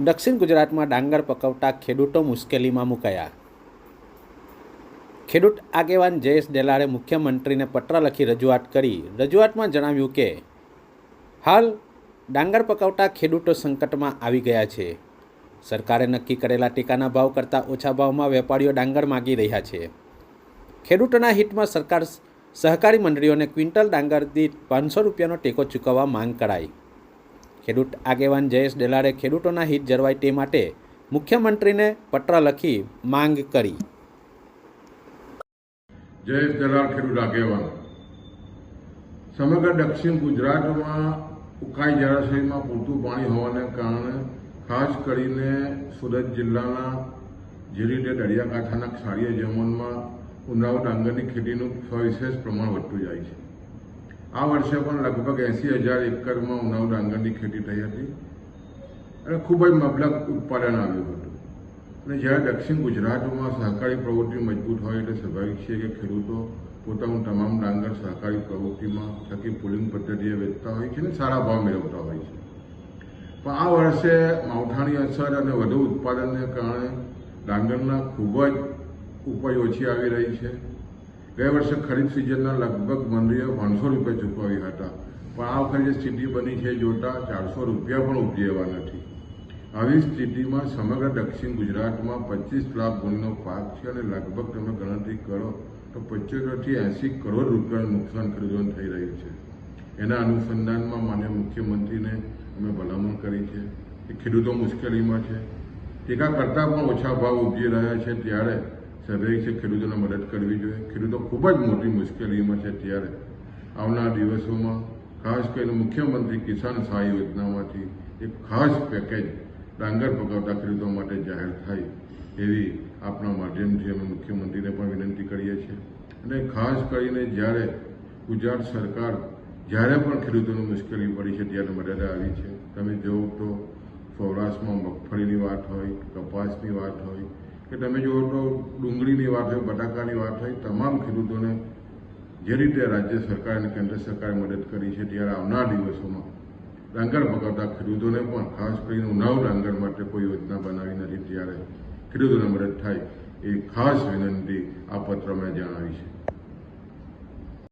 દક્ષિણ ગુજરાતમાં ડાંગર પકવતા ખેડૂતો મુશ્કેલીમાં મુકાયા. ખેડૂત આગેવાન જયેશ ડેલારે મુખ્યમંત્રીને પત્ર લખી રજૂઆત કરી. રજૂઆતમાં જણાવ્યું કે, હાલ ડાંગર પકવતા ખેડૂતો સંકટમાં આવી ગયા છે. સરકારે નક્કી કરેલા ટેકાના ભાવ કરતાં ઓછા ભાવમાં વેપારીઓ ડાંગર માગી રહ્યા છે. ખેડૂતોના હિતમાં સરકાર સહકારી મંડળીઓને ક્વિન્ટલ ડાંગર દીઠ પાંચસો રૂપિયાનો ટેકો ચૂકવવા માંગ કરાઈ. ખેડૂત આગેવાન જયેશ ડેલાડે ખેડૂતોના હિત જળવાય તે માટે મુખ્યમંત્રીને પત્ર લખી માંગ કરી. જયેશ દલાલ ખેડૂત આગેવાન. સમગ્ર દક્ષિણ ગુજરાતમાં ઉકાઈ જળાશયમાં પૂરતું પાણી હોવાને કારણે ખાસ કરીને સુરત જિલ્લાના જે દરિયાકાંઠાના ક્ષારીય જમીનમાં ઉનાવ ડાંગરની ખેતીનું સવિશેષ પ્રમાણ વધતું જાય છે. આ વર્ષે પણ લગભગ એંસી હજાર એકરમાં ઉનાવ ડાંગરની ખેતી થઈ હતી. અને ખૂબ જ મબલક ઉત્પાદન આવ્યું હતું. અને જ્યારે દક્ષિણ ગુજરાતમાં સહકારી પ્રવૃત્તિ મજબૂત હોય એટલે સ્વાભાવિક છે કે ખેડૂતો પોતાનું તમામ ડાંગર સહકારી પ્રવૃત્તિમાં થકી પુલિંગ પદ્ધતિએ વેચતા હોય છે અને સારા ભાવ મેળવતા હોય છે. પણ આ વર્ષે માવઠાની અસર અને વધુ ઉત્પાદનને કારણે ડાંગરના ખૂબ જ ઉપજ ઓછી આવી રહી છે. ગયા વર્ષે ખરીફ સિઝનના લગભગ મંડળીઓ પાંચસો રૂપિયા ચૂકવ્યા હતા. પણ આ વખતે જે સ્થિતિ બની છે, જોતા ચારસો રૂપિયા પણ ઉપજી એવા નથી. આવી સ્થિતિમાં સમગ્ર દક્ષિણ ગુજરાતમાં પચીસ લાખ ગુણનો પાક છે અને લગભગ તમે ગણતરી કરો તો પંચોતેરથી એંસી કરોડ રૂપિયાનું નુકસાન ખેડૂતોને થઈ રહ્યું છે. એના અનુસંધાનમાં માન્ય મુખ્યમંત્રીને અમે ભલામણ કરી છે કે ખેડૂતો મુશ્કેલીમાં છે. ટેકા કરતાં પણ ઓછા ભાવ ઉપજી રહ્યા છે. ત્યારે સ્વાભાવિક છે, ખેડૂતોને મદદ કરવી જોઈએ. ખેડૂતો ખૂબ જ મોટી મુશ્કેલીમાં છે ત્યારે આવનાર દિવસોમાં ખાસ કરીને મુખ્યમંત્રી કિસાન સહાય યોજનામાંથી એક ખાસ પેકેજ ડાંગર પકવતા ખેડૂતો માટે જાહેર થાય એવી આપણા માધ્યમથી અમે મુખ્યમંત્રીને પણ વિનંતી કરીએ છીએ. અને ખાસ કરીને જ્યારે ગુજરાત સરકાર જ્યારે પણ ખેડૂતોને મુશ્કેલી પડી છે ત્યારે મદદ આવી છે. તમે જુઓ તો સૌરાષ્ટ્રમાં મગફળીની વાત હોય, કપાસની વાત હોય કે તમે જુઓ તો ડુંગળીની વાત હોય, બટાકાની વાત હોય, તમામ ખેડૂતોને જે રીતે રાજ્ય સરકાર અને કેન્દ્ર સરકારે મદદ કરી છે ત્યારે આવનાર દિવસોમાં ડાંગર પકડતા ખેડૂતોને પણ, ખાસ કરીને ઉનાવ ડાંગર માટે કોઈ યોજના બનાવી નથી, ત્યારે ખેડૂતોને મદદ થાય એ ખાસ વિનંતી આ પત્રમાં જણાવી છે.